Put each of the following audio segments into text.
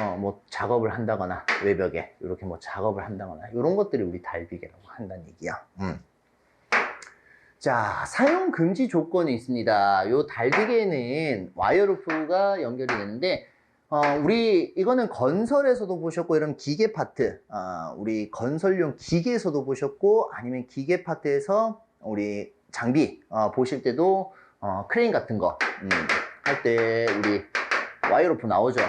어, 뭐 작업을 한다거나 외벽에 이렇게 뭐 작업을 한다거나 이런 것들이 우리 달비계라고 한다는 얘기야. 음. 자, 사용 금지 조건이 있습니다. 요 달비계는 와이어루프가 연결이 되는데 어, 우리 이거는 건설에서도 보셨고 이런 기계 파트, 아, 우리 건설용 기계에서도 보셨고 아니면 기계 파트에서 우리 장비 어, 보실 때도 어, 크레인 같은 거 음, 할때 우리 와이어로프 나오죠.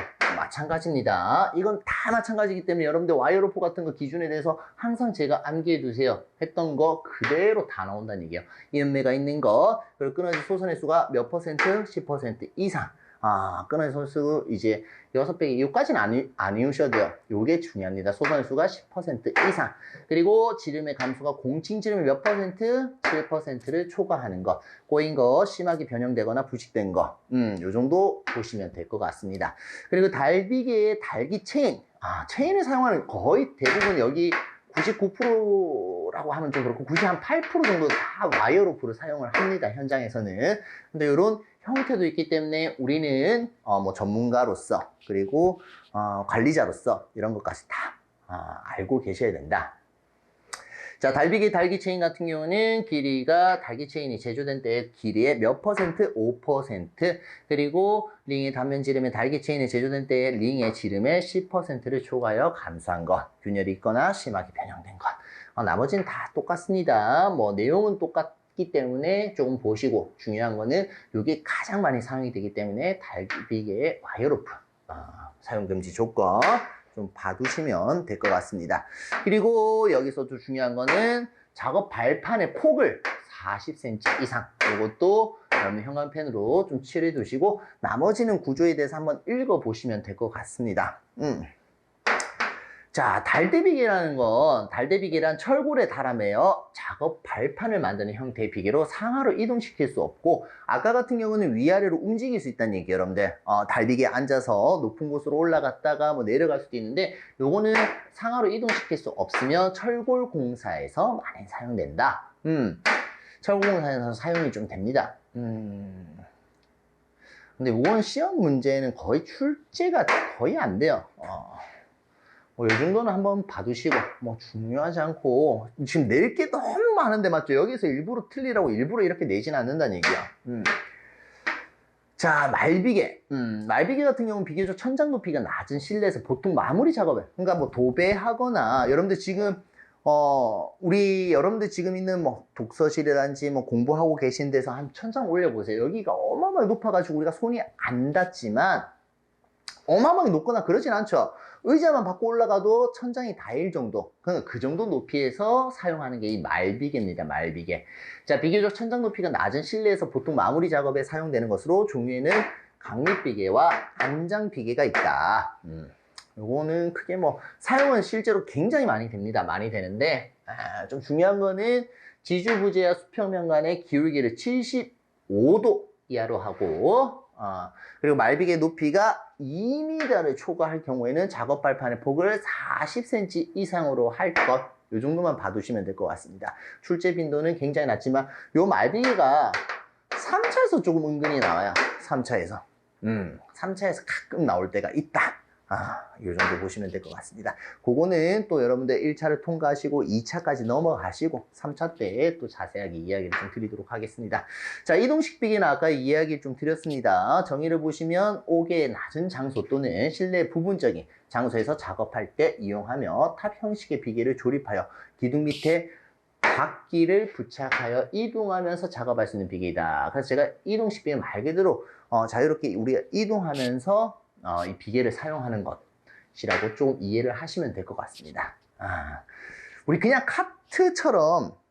마찬가지입니다. 이건 다 마찬가지이기 때문에 여러분들 와이어로프 같은 거 기준에 대해서 항상 제가 암기해 두세요. 했던 거 그대로 다 나온다는 얘기예요. 이연매가 있는 거, 그리고 끊어진 소선의 수가 몇 퍼센트? 10% 이상. 아, 끊어진 소수 이제 6배기, 요까지는 안, 안 이우셔도 돼요. 요게 중요합니다. 소선의 수가 10% 이상. 그리고 지름의 감소가 공칭 지름의 몇 퍼센트? 7%를 초과하는 것. 꼬인 거, 심하게 변형되거나 부식된 거. 음, 요 정도 보시면 될 것 같습니다. 그리고 달비계의 달기 체인. 아, 체인을 사용하는 거의 대부분 여기 99%라고 하면 좀 그렇고 98% 정도 다 와이어 로프를 사용을 합니다. 현장에서는. 근데 이런 형태도 있기 때문에 우리는 어, 뭐 전문가로서 그리고 어, 관리자로서 이런 것까지 다 아, 알고 계셔야 된다. 자, 달비기 달기 체인 같은 경우는 길이가 달기 체인이 제조된 때의 길이의 몇 퍼센트? 5% 그리고 링의 단면 지름의 달기 체인이 제조된 때의 링의 지름의 10%를 초과하여 감소한 것, 균열이 있거나 심하게 변형된 것. 어, 나머지는 다 똑같습니다. 뭐 내용은 똑같 기 때문에 조금 보시고 중요한 거는 이게 가장 많이 사용이 되기 때문에 달비계의 와이어로프 어, 사용 금지 조건 좀 봐두시면 될 것 같습니다. 그리고 여기서도 중요한 거는 작업 발판의 폭을 40cm 이상 이것도 여러분 형광펜으로 좀 칠해 두시고 나머지는 구조에 대해서 한번 읽어 보시면 될 것 같습니다. 음. 자, 달대비계라는 건 달대비계란 철골에 달아매어 작업 발판을 만드는 형태의 비계로 상하로 이동시킬 수 없고 아까 같은 경우는 위아래로 움직일 수 있다는 얘기예요, 여러분들. 어, 달비계에 앉아서 높은 곳으로 올라갔다가 뭐 내려갈 수도 있는데 요거는 상하로 이동시킬 수 없으며 철골 공사에서 많이 사용된다. 음. 철골 공사에서 사용이 좀 됩니다. 음. 근데 이건 시험 문제는 거의 출제가 거의 안 돼요. 어. 뭐, 이 정도는 한번 봐두시고, 뭐, 중요하지 않고, 지금 낼 게 너무 많은데, 맞죠? 여기서 일부러 틀리라고 일부러 이렇게 내진 않는다는 얘기야. 음. 자, 말비계. 음, 말비계 같은 경우는 비교적 천장 높이가 낮은 실내에서 보통 마무리 작업을, 그러니까 뭐, 도배하거나, 여러분들 지금, 어, 우리, 여러분들 지금 있는 뭐, 독서실이란지 뭐, 공부하고 계신 데서 한 천장 올려보세요. 여기가 어마어마하게 높아가지고 우리가 손이 안 닿지만, 어마어마하게 높거나 그러진 않죠. 의자만 받고 올라가도 천장이 닿을 정도, 그, 그 정도 높이에서 사용하는 게 이 말비계입니다. 말비계. 자, 비교적 천장 높이가 낮은 실내에서 보통 마무리 작업에 사용되는 것으로 종류에는 강립비계와 안장비계가 있다. 음, 요거는 크게 뭐 사용은 실제로 굉장히 많이 됩니다. 많이 되는데 아, 좀 중요한 거는 지주부재와 수평면 간의 기울기를 75도 이하로 하고 어, 그리고 말비계 높이가 2m를 초과할 경우에는 작업 발판의 폭을 40cm 이상으로 할 것. 이 정도만 봐두시면 될 것 같습니다. 출제 빈도는 굉장히 낮지만 요 말비계가 3차에서 조금 은근히 나와요. 3차에서. 음, 3차에서 가끔 나올 때가 있다. 아, 이 정도 보시면 될 것 같습니다. 그거는 또 여러분들 1차를 통과하시고 2차까지 넘어가시고 3차 때 또 자세하게 이야기를 좀 드리도록 하겠습니다. 자, 이동식 비계는 아까 이야기를 좀 드렸습니다. 정의를 보시면 옥의 낮은 장소 또는 실내 부분적인 장소에서 작업할 때 이용하며 탑 형식의 비계를 조립하여 기둥 밑에 바퀴를 부착하여 이동하면서 작업할 수 있는 비계이다. 그래서 제가 이동식 비계 말 그대로 어, 자유롭게 우리가 이동하면서 어, 이 비계를 사용하는 것이라고 좀 이해를 하시면 될 것 같습니다. 아, 우리 그냥 카트처럼